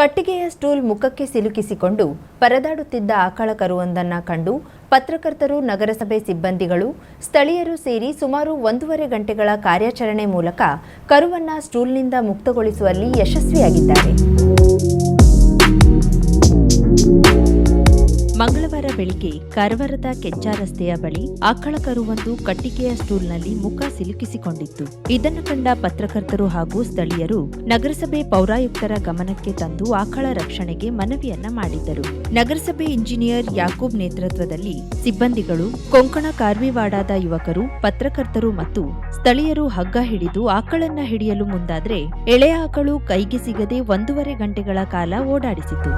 ಕಟ್ಟಿಗೆಯ ಸ್ಟೂಲ್ ಮುಖಕ್ಕೆ ಸಿಲುಕಿಸಿಕೊಂಡು ಪರದಾಡುತ್ತಿದ್ದ ಆಕಳ ಕರುವೊಂದನ್ನು ಕಂಡು ಪತ್ರಕರ್ತರು, ನಗರಸಭೆ ಸಿಬ್ಬಂದಿಗಳು, ಸ್ಥಳೀಯರು ಸೇರಿ ಸುಮಾರು ಒಂದೂವರೆ ಗಂಟೆಗಳ ಕಾರ್ಯಾಚರಣೆ ಮೂಲಕ ಕರುವನ್ನ ಸ್ಟೂಲ್ನಿಂದ ಮುಕ್ತಗೊಳಿಸುವಲ್ಲಿ ಯಶಸ್ವಿಯಾಗಿದ್ದಾರೆ. ಮಂಗಳವಾರ ಬೆಳಿಗ್ಗೆ ಕಾರವಾರದ ಕೆಚ್ಚಾ ರಸ್ತೆಯ ಬಳಿ ಆಕಳ ಕರುವೊಂದು ಕಟ್ಟಿಗೆಯ ಸ್ಟೂಲ್ನಲ್ಲಿ ಮುಖ ಸಿಲುಕಿಸಿಕೊಂಡಿತ್ತು. ಇದನ್ನು ಕಂಡ ಪತ್ರಕರ್ತರು ಹಾಗೂ ಸ್ಥಳೀಯರು ನಗರಸಭೆ ಪೌರಾಯುಕ್ತರ ಗಮನಕ್ಕೆ ತಂದು ಆಕಳ ರಕ್ಷಣೆಗೆ ಮನವಿಯನ್ನ ಮಾಡಿದ್ದರು. ನಗರಸಭೆ ಇಂಜಿನಿಯರ್ ಯಾಕೂಬ್ ನೇತೃತ್ವದಲ್ಲಿ ಸಿಬ್ಬಂದಿಗಳು, ಕೊಂಕಣ ಕಾರ್ವಿವಾಡಾದ ಯುವಕರು, ಪತ್ರಕರ್ತರು ಮತ್ತು ಸ್ಥಳೀಯರು ಹಗ್ಗ ಹಿಡಿದು ಆಕಳನ್ನ ಹಿಡಿಯಲು ಮುಂದಾದ್ರೆ ಎಳೆ ಆಕಳು ಕೈಗೆ ಸಿಗದೆ ಒಂದೂವರೆ ಗಂಟೆಗಳ ಕಾಲ ಓಡಾಡಿಸಿತು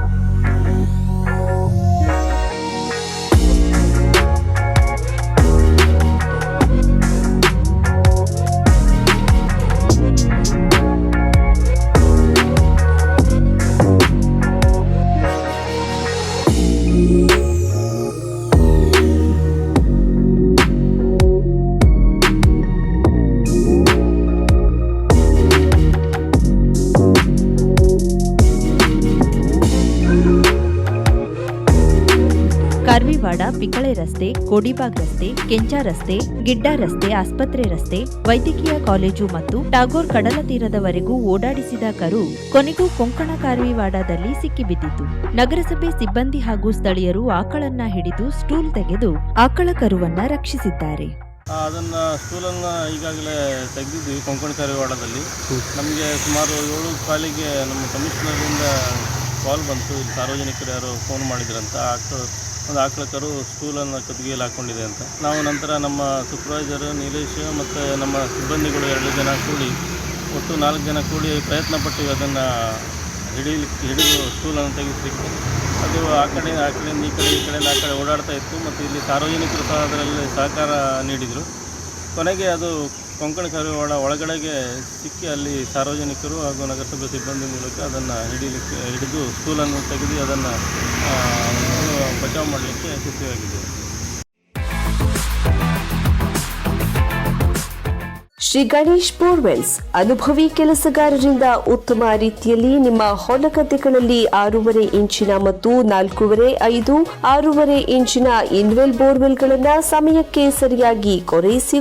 ಕಾರ್ವಿವಾಡ, ಪಿಕಳೆ ರಸ್ತೆ, ಕೋಡಿಬಾಗ್ ರಸ್ತೆ, ಕೆಂಚಾ ರಸ್ತೆ, ಗಿಡ್ಡ ರಸ್ತೆ, ಆಸ್ಪತ್ರೆ ರಸ್ತೆ, ವೈದ್ಯಕೀಯ ಕಾಲೇಜು ಮತ್ತು ಟಾಗೋರ್ ಕಡಲ ತೀರದವರೆಗೂ ಓಡಾಡಿಸಿದ ಕರು ಕೊನೆಗೂ ಕೊಂಕಣ ಕಾರ್ವಿವಾಡದಲ್ಲಿ ಸಿಕ್ಕಿಬಿದ್ದಿತು. ನಗರಸಭೆ ಸಿಬ್ಬಂದಿ ಹಾಗೂ ಸ್ಥಳೀಯರು ಆಕಳನ್ನ ಹಿಡಿದು ಸ್ಟೂಲ್ ತೆಗೆದು ಆಕಳ ಕರುವನ್ನ ರಕ್ಷಿಸಿದ್ದಾರೆ. ಅದನ್ನ ಸ್ಟೂಲ್ ಅನ್ನ ಈಗಾಗಲೇ ತೆಗೆದಿದ್ವಿ ಕೊಂಕಣ ಕರಿವಾಡದಲ್ಲಿ ನಮಗೆ ಸುಮಾರು ಏಳು ಕಾಲಿಗೆ ನಮ್ಮ ಕಮಿಷನರಿಂದ ಕಾಲ್ ಬಂತು. ಇಲ್ಲಿ ಸಾರ್ವಜನಿಕರು ಯಾರು ಫೋನ್ ಮಾಡಿದ್ರಂತ. ಆಕಳು ಒಂದು ಆಕಳ ಕರು ಸ್ಟೂಲನ್ನು ಕಟ್ಟಿಗೆಯಲ್ಲಿ ಹಾಕ್ಕೊಂಡಿದೆ ಅಂತ. ನಾವು ನಂತರ ನಮ್ಮ ಸೂಪರ್ವೈಸರ್ ನೀಲೇಶ್ ಮತ್ತು ನಮ್ಮ ಸಿಬ್ಬಂದಿಗಳು ಎರಡು ಜನ ಕೂಡಿ, ಒಟ್ಟು ನಾಲ್ಕು ಜನ ಕೂಡಿ ಪ್ರಯತ್ನ ಪಟ್ಟು ಅದನ್ನು ಹಿಡಿಲಿಕ್ಕೆ ಹಿಡಿದು ಸ್ಟೂಲನ್ನು ತೆಗೆಸಲಿಕ್ಕೆ. ಅದು ಆ ಕಡೆ, ಆ ಕಡೆಯಿಂದ ಈ ಕಡೆ, ಈ ಕಡೆಯಿಂದ ಆ ಕಡೆ ಓಡಾಡ್ತಾ ಇತ್ತು ಮತ್ತು ಇಲ್ಲಿ ಸಾರ್ವಜನಿಕರು ಸಹ ಅದರಲ್ಲಿ ಸಹಕಾರ ನೀಡಿದರು. ಕೊನೆಗೆ ಅದು ಕೊಂಕಣ ಕರಿವಾಡ ಒಳಗಡೆಗೆ ಸಿಕ್ಕಿ ಅಲ್ಲಿ ಸಾರ್ವಜನಿಕರು ಹಾಗೂ ನಗರಸಭೆ ಸಿಬ್ಬಂದಿ ಮೂಲಕ ಅದನ್ನು ಹಿಡಿಲಿಕ್ಕೆ, ಹಿಡಿದು ಸ್ಕೂಲನ್ನು ತೆಗೆದು ಅದನ್ನು ಬಚಾವ್ ಮಾಡಲಿಕ್ಕೆ ಯಶಸ್ವಿಯಾಗಿದೆ. ಶ್ರೀ ಗಣೇಶ್ ಬೋರ್ವೆಲ್ಸ್ ಅನುಭವಿ ಕೆಲಸಗಾರರಿಂದ ಉತ್ತಮ ರೀತಿಯಲ್ಲಿ ನಿಮ್ಮ ಹೊಲಗದ್ದೆಗಳಲ್ಲಿ ಆರೂವರೆ ಇಂಚಿನ ಮತ್ತು ನಾಲ್ಕೂವರೆ, ಐದು, ಆರೂವರೆ ಇಂಚಿನ ಇನ್ವೆಲ್ ಬೋರ್ವೆಲ್ಗಳನ್ನು ಸಮಯಕ್ಕೆ ಸರಿಯಾಗಿ ಕೊರೈಸಿ